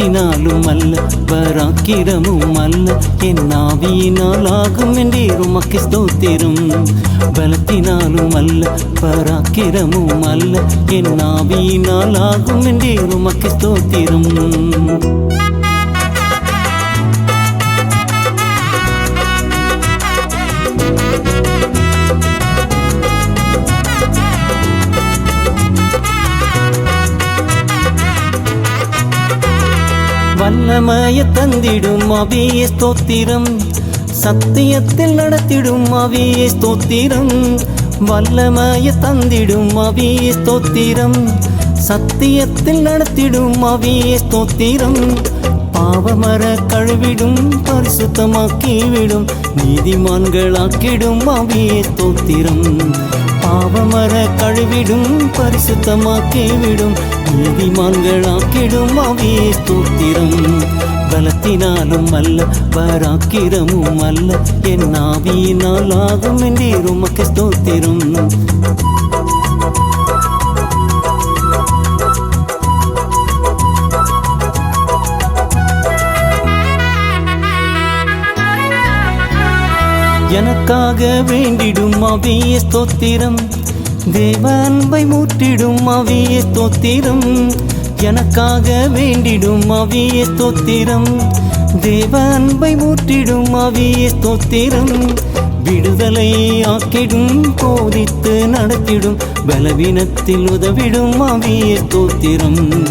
பலத்தினாலும் அல்ல பராக்கிரமும் அல்ல. என் ஆவியினால் ஆகும் என்றீர் உமக்கு ஸ்தோத்திரம். பலத்தினாலும் அல்ல பராக்கிரமும் அல்ல. என் ஆவியினால் ஆகும் என்றீர் உமக்கு ஸ்தோத்திரம். வல்லமய தந்திடும் அவியே ஸ்தோத்திரம். சத்தியத்தில் நடத்திடும் அவியே ஸ்தோத்திரம். வல்லமய தந்திடும் அவியே ஸ்தோத்திரம். சத்தியத்தில் நடத்திடும் அவியே ஸ்தோத்திரம். பாவமர கழுவிடும் பரிசுத்தமாக்கிவிடும் நீதிமான்களாக்கிடும் அவிய தோத்திரம். பாவமர கழுவிடும் பரிசுத்தமாக்கிவிடும் நீதிமான்களாக்கிடும் அவியே தோத்திரம். பலத்தினாலும் அல்ல பராக்கிரமும் அல்ல என் ஆவியினால் ஆகும் என்றே உமக்கு ஸ்தோத்திரம். எனக்காக வேண்டிடும் அவிய ஸ்தோத்திரம். தேவ அன்பை மூட்டிடும் அவிய ஸ்தோத்திரம். எனக்காக வேண்டிடும் அவிய ஸ்தோத்திரம். தேவ அன்பை மூட்டிடும் அவிய ஸ்தோத்திரம். விடுதலை ஆக்கிடும் போதித்து நடத்திடும் பலவீனத்தில் உதவிடும் அவிய ஸ்தோத்திரம்.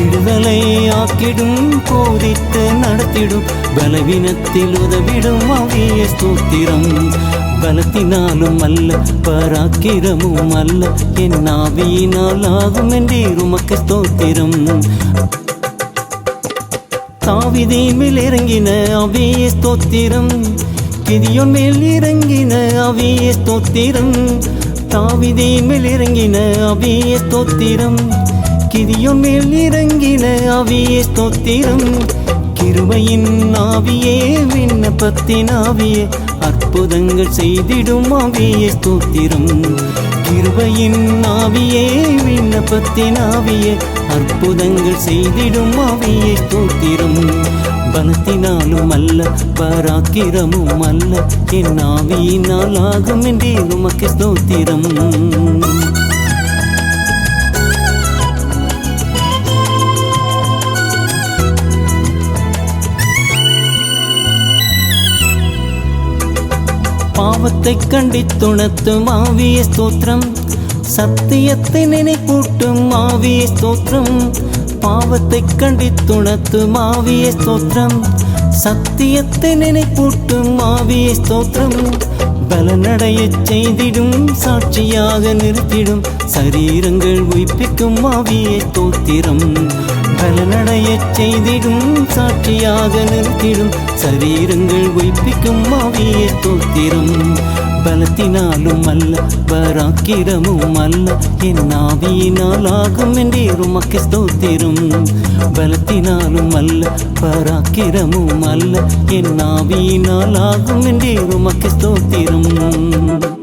விடுதலை ஆக்கிடும் போதித்து நடத்திடும் பலவீனத்தில் உதவிடும் அவிய ஸ்தோத்திரம். பலத்தினாலும் அல்ல பராக்கிரமும் அல்ல என் ஆவியினால் ஆகும் என்றீர் உமக்கு ஸ்தோத்திரம். தாவிதே மேல் இறங்கின அவிய ஸ்தோத்திரம். கிதியோன் மேல் இறங்கின அவிய ஸ்தோத்திரம். தாவிதே மேல் இறங்கின அவிய ஸ்தோத்திரம். கிதியோன் மேல் இறங்கின அவிய தோத்திரம் கிருமையின் ஆவியே விண்ணப்பத்தின் ஆவியே அற்புதங்கள் செய்திடும் ஆவியே தோத்திரம் கிருபையின் ஆவியே விண்ணப்பத்தின் ஆவியே அற்புதங்கள் செய்திடும் ஆவியே ஸ்தோத்திரம். பலத்தினாலும் அல்ல பராக்கிரமும் அல்ல என் ஆவியினால் ஆகும் என்றே உமக்கு ஸ்தோத்திரம். பாவத்தை கண்டித்துணர்த்தும் ஆவிய ஸ்தோத்திரம். சத்தியத்தை நினைப்பூட்டும் ஆவிய ஸ்தோத்திரம். பாவத்தை கண்டித்துணர்த்தும் ஆவிய ஸ்தோத்திரம். சத்தியத்தை நினைப்பூட்டும் ஆவிய ஸ்தோத்திரம். பலனடைய செய்திடும் சாட்சியாக நிறுத்திடும். சரீரங்கள் உயிப்பிக்கும் ஆவிய ஸ்தோத்திரம். கலநடையச் செய்திடும் சாட்சியாக நிறுத்திடும் சரீரங்கள் உயிப்பிக்கும் ஆவிய தோத்திரம். பலத்தினாலும் அல்ல பராக்கிரமும் அல்ல என் ஆவியினால் ஆகும் என்றேறும் உமக்கு ஸ்தோத்திரம். பலத்தினாலும் அல்ல பராக்கிரமும் அல்ல என் ஆவியினால் ஆகும் என்றேறும் உமக்கு ஸ்தோத்திரம்.